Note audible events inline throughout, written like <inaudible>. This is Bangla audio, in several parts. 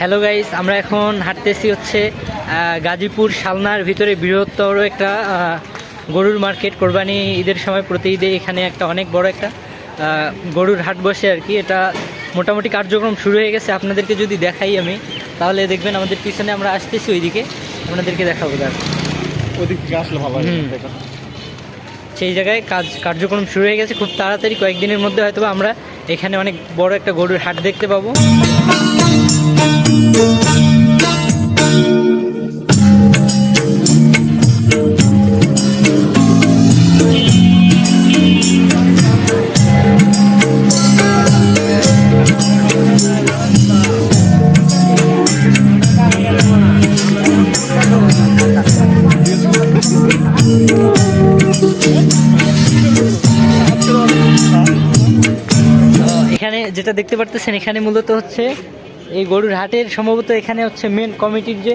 হ্যালো গাইস আমরা এখন হাঁটতেছি হচ্ছে গাজীপুর শালনার ভিতরে বৃহত্তর একটা গরুর মার্কেট। কোরবানি ঈদের সময় প্রতি ঈদে এখানে একটা অনেক বড় একটা গরুর হাট বসে আর কি। এটা মোটামুটি কার্যক্রম শুরু হয়ে গেছে। আপনাদেরকে যদি দেখাই আমি তাহলে দেখবেন আমাদের পিছনে আমরা আসতেছি ওইদিকে। আপনাদেরকে দেখাবো দাঁড় ওদিক থেকে আসলে ভালো সেই জায়গায় কাজ কার্যক্রম শুরু হয়ে গেছে। খুব তাড়াতাড়ি কয়েকদিনের মধ্যে হয়তো আমরা এখানে অনেক বড় একটা গরুর হাট দেখতে পাবো। এখানে যেটা দেখতে পারতেছেন এখানে মূলত হচ্ছে এই গরুর হাটের সম্ভবত এখানে হচ্ছে মেন কমিটির যে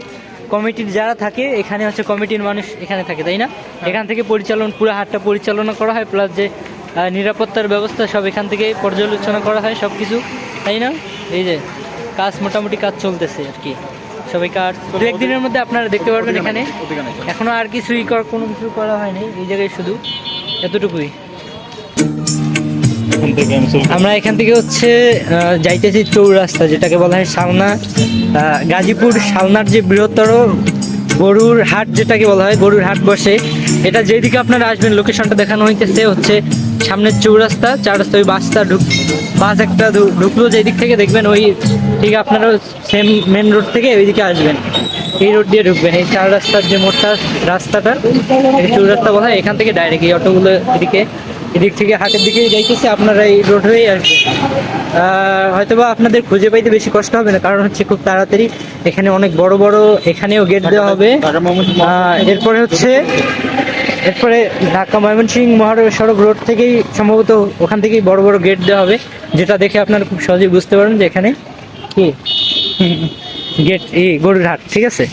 কমিটির যারা থাকে এখানে হচ্ছে কমিটির মানুষ এখানে থাকে তাই না? এখান থেকে পরিচালন পুরো হাটটা পরিচালনা করা হয় প্লাস যে নিরাপত্তার ব্যবস্থা সব এখান থেকে পর্যালোচনা করা হয় সব কিছু তাই না? এই যে কাজ মোটামুটি কাজ চলতেছে আর কি। সবাই কাজ দু একদিনের মধ্যে আপনারা দেখতে পারবেন এখানে। এখনও আর কিছুই কর- কোনো কিছু করা হয়নি এই জায়গায় শুধু এতটুকুই। আমরা এখান থেকে হচ্ছে যাইতেছি চৌরাস্তা যেটাকে বলা হয় আহ, গাজীপুর শালনার যে বৃহত্তর গরুর হাট যেটাকে বলা হয় গরুর হাট বসে। এটা যেদিকে আপনারা আসবেন লোকেশনটা দেখানো হইতেছে হচ্ছে সামনের চৌরাস্তা চার রাস্তা ওই বাসটা ঢুক বাস একটা ঢুকলো যেদিক থেকে দেখবেন ওই ঠিক আপনারা সেম মেন রোড থেকে ওইদিকে আসবেন। এই রোড দিয়ে ঢুকবেন। এই চার রাস্তার যে মোটটা রাস্তাটা চৌরাস্তা বলা হয় এখান থেকে ডাইরেক্ট এই অটোগুলো এদিকে এদিক থেকে হাটের দিকে যাইতেছে আপনারা এই রোড আসবেন। আহ, হয়তোবা আপনাদের খুঁজে পাইতে বেশি কষ্ট হবে না কারণ হচ্ছে খুব তাড়াতাড়ি এখানে অনেক বড় বড় এখানেও গেট দেওয়া হবে। এরপরে হচ্ছে এরপরে ঢাকা ময়মনসিংহ মহাসড়ক রোড থেকেই সম্ভবত ওখান থেকেই বড় বড় গেট দেওয়া হবে যেটা দেখে আপনারা খুব সহজেই বুঝতে পারেন যে এখানে কি? <laughs> গেট এই গরুর হাট ঠিক আছে?